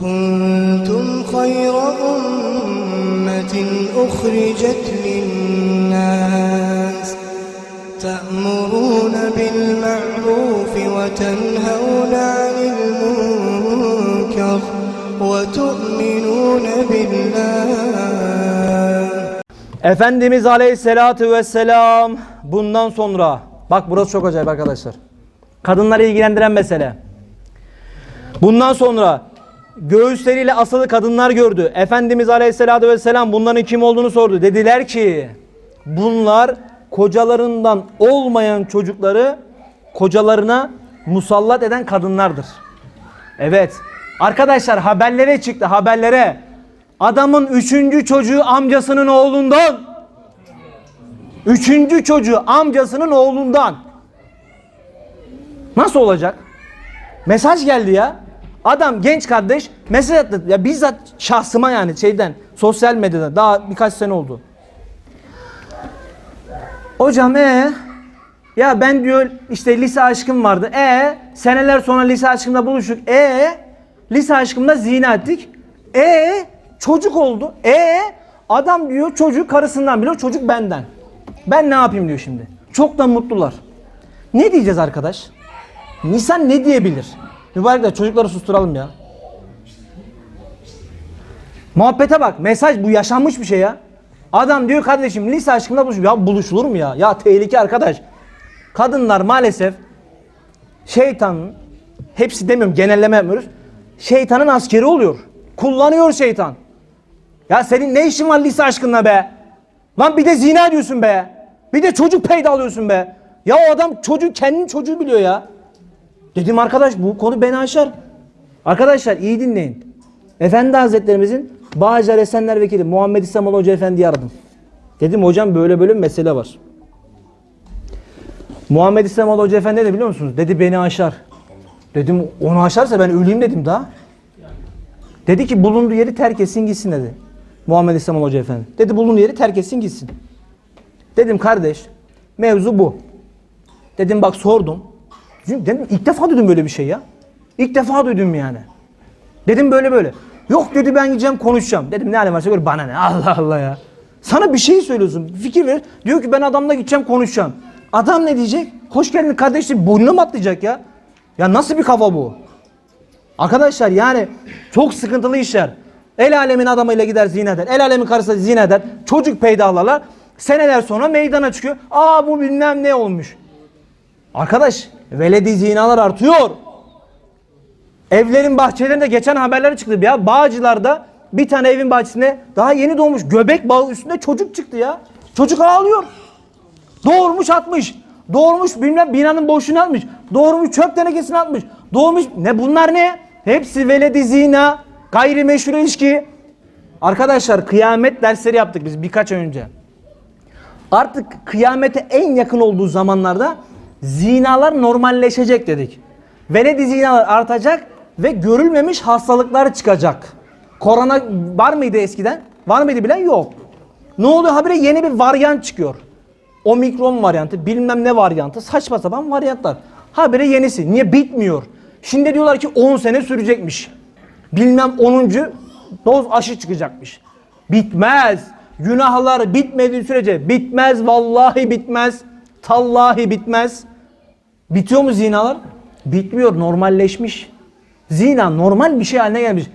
كنتم خير أمة أخرجت للناس تأمرون بالمعروف وتنهون عن المنكر وتؤمنون بالله Efendimiz Aleyhisselatü Vesselam bundan sonra bak burası çok acayip arkadaşlar. Kadınları ilgilendiren mesele. Bundan sonra göğüsleriyle asılı kadınlar gördü. Efendimiz Aleyhisselatü Vesselam bunların kim olduğunu sordu. Dediler ki bunlar kocalarından olmayan çocukları kocalarına musallat eden kadınlardır. Evet. Arkadaşlar haberlere çıktı haberlere. Adamın üçüncü çocuğu amcasının oğlundan. Üçüncü çocuğu amcasının oğlundan. Nasıl olacak? Mesaj geldi ya. Adam genç kardeş mesaj attı. Ya bizzat şahsıma yani şeyden sosyal medyada daha birkaç sene oldu. Hocam ee ya ben diyor işte lise aşkım vardı. E seneler sonra lise aşkımla buluştuk. E lise aşkımla zina ettik. E çocuk oldu. E adam diyor çocuk karısından biliyor çocuk benden. Ben ne yapayım diyor şimdi. Çok da mutlular. Ne diyeceğiz arkadaş? Nisan ne diyebilir? Mübarekler çocukları susturalım ya. Muhabbete bak. Mesaj bu yaşanmış bir şey ya. Adam diyor kardeşim lise aşkımla buluş. Ya buluşulur mu ya? Ya tehlike arkadaş. Kadınlar maalesef şeytanın hepsi demiyorum genelleme yapmıyoruz. Şeytanın askeri oluyor. Kullanıyor şeytan. Ya senin ne işin var lise aşkınla be? Lan bir de zina ediyorsun be. Bir de çocuk peyda alıyorsun be. Ya o adam çocuk kendini çocuğu biliyor ya. Dedim arkadaş bu konu beni aşar. Arkadaşlar iyi dinleyin. Efendi Hazretlerimizin Bağcılar Esenler Vekili Muhammed İslam Hoca Efendi'yi aradım. Dedim hocam böyle böyle bir mesele var. Muhammed İslam Hoca Efendi ne biliyor musunuz? Dedi beni aşar. Dedim onu aşarsa ben öleyim dedim daha. Dedi ki bulunduğu yeri terk etsin gitsin dedi. Muhammed İslam Hoca Efendi. Dedi bulunduğu yeri terk etsin gitsin. Dedim kardeş mevzu bu. Dedim bak sordum. Çünkü dedim ilk defa duydum böyle bir şey ya. İlk defa duydum yani. Dedim böyle böyle. Yok dedi ben gideceğim konuşacağım. Dedim ne alem varsa gör bana ne Allah Allah ya. Sana bir şey söylüyorsun fikir ver. Diyor ki ben adamla gideceğim konuşacağım. Adam ne diyecek? Hoş geldin kardeşim boynuna mı atlayacak ya? Ya nasıl bir kafa bu? Arkadaşlar yani çok sıkıntılı işler. El alemin adamıyla gider zina eder. El alemin karısı zina eder. Çocuk peydahlarlar. Seneler sonra meydana çıkıyor. Aa bu bilmem ne olmuş. Arkadaş veledi zinalar artıyor. Evlerin bahçelerinde geçen haberler çıktı ya. Bağcılar'da bir tane evin bahçesinde daha yeni doğmuş göbek bağı üstünde çocuk çıktı ya. Çocuk ağlıyor. Doğurmuş atmış. Doğurmuş bilmem binanın boşluğuna atmış. Doğurmuş çöp tenekesine atmış. Doğurmuş ne bunlar ne? Hepsi veledi zina, gayrimeşru ilişki. Arkadaşlar kıyamet dersleri yaptık biz birkaç önce. Artık kıyamete en yakın olduğu zamanlarda zinalar normalleşecek dedik. Veledi zinalar artacak ve görülmemiş hastalıklar çıkacak. Korona var mıydı eskiden? Var mıydı bilen yok. Ne oluyor? Habire yeni bir varyant çıkıyor. Omikron varyantı, bilmem ne varyantı, saçma sapan varyantlar. Habire yenisi. Niye bitmiyor? Şimdi diyorlar ki 10 sene sürecekmiş. Bilmem 10. doz aşı çıkacakmış. Bitmez. Günahlar bitmediği sürece bitmez. Vallahi bitmez. Tallahi bitmez. Bitiyor mu zinalar? Bitmiyor. Normalleşmiş. Zina normal bir şey haline gelmiş.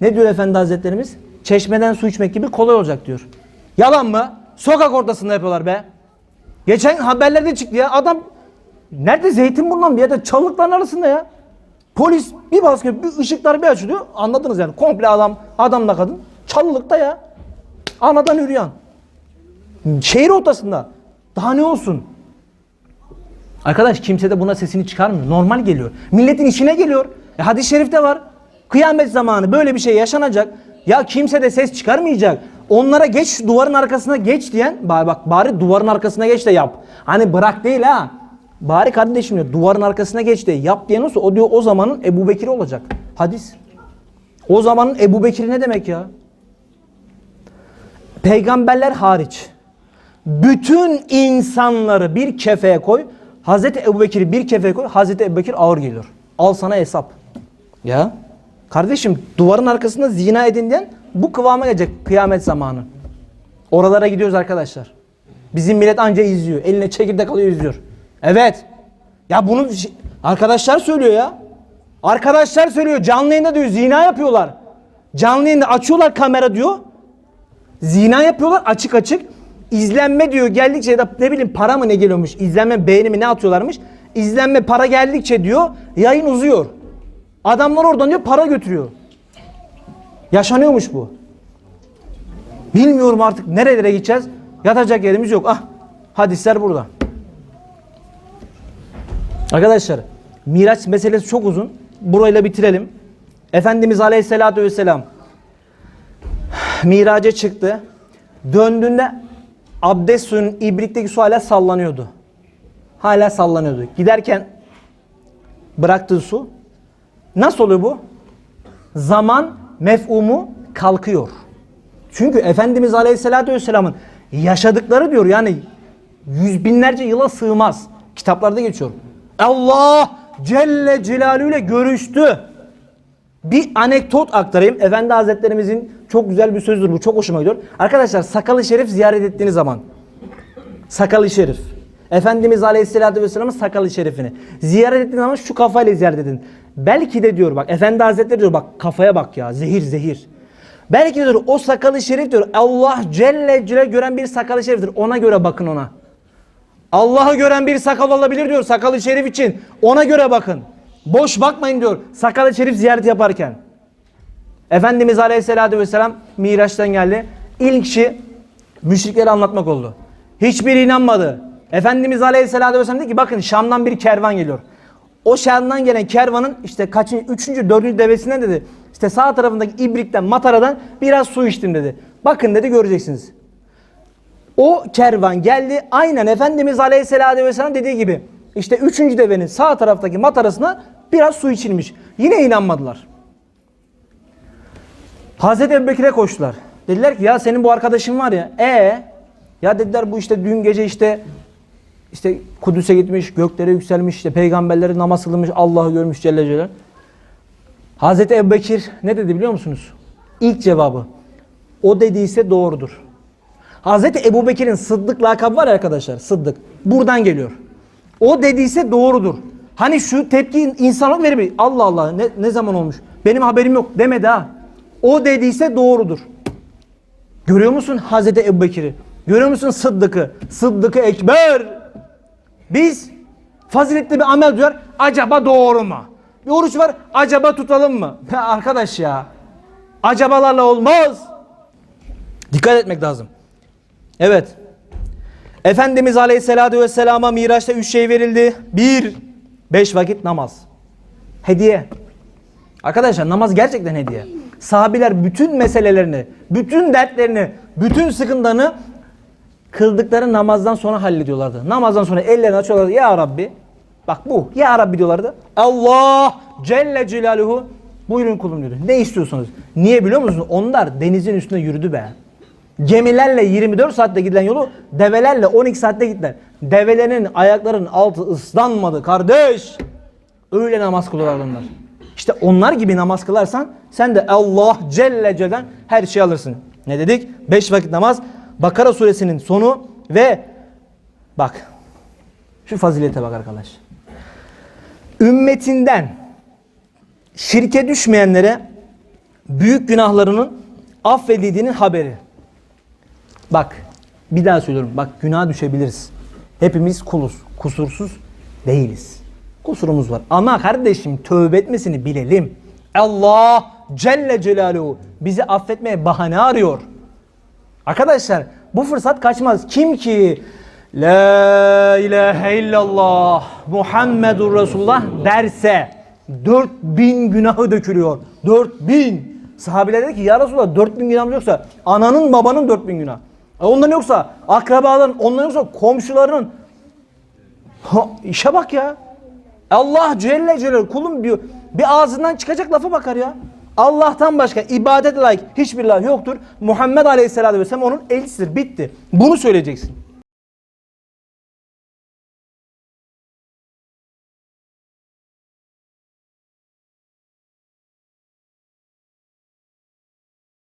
Ne diyor Efendi Hazretlerimiz? Çeşmeden su içmek gibi kolay olacak diyor. Yalan mı? Sokak ortasında yapıyorlar be. Geçen haberlerde çıktı ya. Adam nerede Zeytinburnu'ndan bir yerde çalılıkların arasında ya. Polis bir baskı bir ışıklar bir açılıyor. Anladınız yani. Komple adam adamla kadın çalılıkta ya. Anadan yürüyen. Şehir ortasında. Daha ne olsun? Arkadaş kimse de buna sesini çıkarmıyor. Normal geliyor. Milletin işine geliyor. E hadis-i şerifte var. Kıyamet zamanı böyle bir şey yaşanacak. Ya kimse de ses çıkarmayacak. Onlara geç duvarın arkasına geç diyen bari bak bari duvarın arkasına geç de yap. Hani bırak değil ha. Bari kardeşim diyor duvarın arkasına geç de yap diyen olsa o diyor o zamanın Ebu Bekir olacak. Hadis. O zamanın Ebu Bekir ne demek ya? Peygamberler hariç bütün insanları bir kefeye koy. Hazreti Ebubekir'i bir kefeye koy. Hazreti Ebubekir ağır geliyor. Al sana hesap. Ya. Kardeşim duvarın arkasında zina edin diyen bu kıvama gelecek kıyamet zamanı. Oralara gidiyoruz arkadaşlar. Bizim millet anca izliyor. Eline çekirdek alıyor izliyor. Evet. Ya bunu arkadaşlar söylüyor ya. Arkadaşlar söylüyor. Canlı yayında diyor zina yapıyorlar. Canlı yayında açıyorlar kamera diyor. Zina yapıyorlar açık açık. İzlenme diyor geldikçe ya da ne bileyim para mı ne geliyormuş. İzlenme beğeni mi ne atıyorlarmış. İzlenme para geldikçe diyor yayın uzuyor. Adamlar oradan diyor para götürüyor. Yaşanıyormuş bu. Bilmiyorum artık nerelere gideceğiz. Yatacak yerimiz yok. Ah hadisler burada. Arkadaşlar Miraç meselesi çok uzun. Burayla bitirelim. Efendimiz Aleyhisselatü Vesselam Miraca çıktı. Döndüğünde abdest suyunun ibrikteki su hala sallanıyordu. Hala sallanıyordu. Giderken bıraktığı su nasıl oluyor bu? Zaman mef'umu kalkıyor. Çünkü Efendimiz Aleyhisselatü Vesselam'ın yaşadıkları diyor yani yüz binlerce yıla sığmaz. Kitaplarda geçiyor. Allah Celle Celaluhu ile görüştü. Bir anekdot aktarayım. Efendi Hazretlerimizin çok güzel bir sözdür bu. Çok hoşuma gidiyor. Arkadaşlar Sakalı Şerif ziyaret ettiğiniz zaman Sakalı Şerif. Efendimiz Aleyhisselatü Vesselam'ın Sakalı Şerifini. Ziyaret ettiğiniz zaman şu kafayla ziyaret edin. Belki de diyor bak Efendi Hazretleri diyor bak kafaya bak ya zehir zehir. Belki de diyor o sakalı şerif diyor Allah Celle Celle gören bir sakalı şeriftir. Ona göre bakın ona. Allah'ı gören bir sakal olabilir diyor sakalı şerif için. Ona göre bakın. Boş bakmayın diyor sakalı şerif ziyaret yaparken. Efendimiz Aleyhisselatü Vesselam Miraç'tan geldi. İlk işi müşrikleri anlatmak oldu. Hiçbiri inanmadı. Efendimiz Aleyhisselatü Vesselam dedi ki bakın Şam'dan bir kervan geliyor. O Şam'dan gelen kervanın işte kaçıncı, üçüncü, dördüncü devesinden dedi. İşte sağ tarafındaki ibrikten, mataradan biraz su içtim dedi. Bakın dedi göreceksiniz. O kervan geldi aynen Efendimiz Aleyhisselatü Vesselam dediği gibi. işte üçüncü devenin sağ taraftaki matarasına biraz su içilmiş. Yine inanmadılar. Hazreti Ebubekir'e koştular. Dediler ki ya senin bu arkadaşın var ya. E ya dediler bu işte dün gece işte işte Kudüs'e gitmiş, göklere yükselmiş, işte peygamberleri namaz kılmış, Allah'ı görmüş Celle Celal. Hazreti Ebubekir ne dedi biliyor musunuz? İlk cevabı. O dediyse doğrudur. Hazreti Ebubekir'in Sıddık lakabı var arkadaşlar. Sıddık. Buradan geliyor. O dediyse doğrudur. Hani şu tepki insanlık verir Allah Allah ne, ne zaman olmuş? Benim haberim yok demedi ha. O dediyse doğrudur. Görüyor musun Hazreti Ebubekir'i? Görüyor musun Sıddık'ı? Sıddık'ı Ekber. Biz faziletli bir amel duyar. Acaba doğru mu? Bir oruç var. Acaba tutalım mı? Ya arkadaş ya. Acabalarla olmaz. Dikkat etmek lazım. Evet. Efendimiz Aleyhisselatü Vesselam'a Miraç'ta üç şey verildi. Bir, beş vakit namaz. Hediye. Arkadaşlar namaz gerçekten hediye. Sahabiler bütün meselelerini, bütün dertlerini, bütün sıkıntılarını kıldıkları namazdan sonra hallediyorlardı. Namazdan sonra ellerini açıyorlardı. Ya Rabbi, bak bu, Ya Rabbi diyorlardı. Allah Celle Celaluhu buyurun kulum diyordu. Ne istiyorsunuz? Niye biliyor musunuz? Onlar denizin üstünde yürüdü be. Gemilerle 24 saatte gidilen yolu develerle 12 saatte gittiler. Develerin ayaklarının altı ıslanmadı kardeş. Öyle namaz onlar. İşte onlar gibi namaz kılarsan sen de Allah Celle Celle'den her şeyi alırsın. Ne dedik? 5 vakit namaz. Bakara suresinin sonu ve bak şu fazilete bak arkadaş. Ümmetinden şirke düşmeyenlere büyük günahlarının affedildiğinin haberi. Bak bir daha söylüyorum. Bak günah düşebiliriz. Hepimiz kuluz. Kusursuz değiliz. Kusurumuz var. Ama kardeşim tövbe etmesini bilelim. Allah Celle Celaluhu bizi affetmeye bahane arıyor. Arkadaşlar bu fırsat kaçmaz. Kim ki La ilahe illallah Muhammedur Resulullah derse 4000 günahı dökülüyor. 4000. Sahabeler dedi ki ya Resulullah 4000 günahımız yoksa ananın babanın 4000 günah. E onların yoksa akrabaların, onların yoksa komşularının. Ha, işe bak ya. Allah Celle Celaluhu kulum diyor. Bir ağzından çıkacak lafa bakar ya. Allah'tan başka ibadet layık hiçbir ilah yoktur. Muhammed Aleyhisselatü Vesselam onun elçisidir. Bitti. Bunu söyleyeceksin.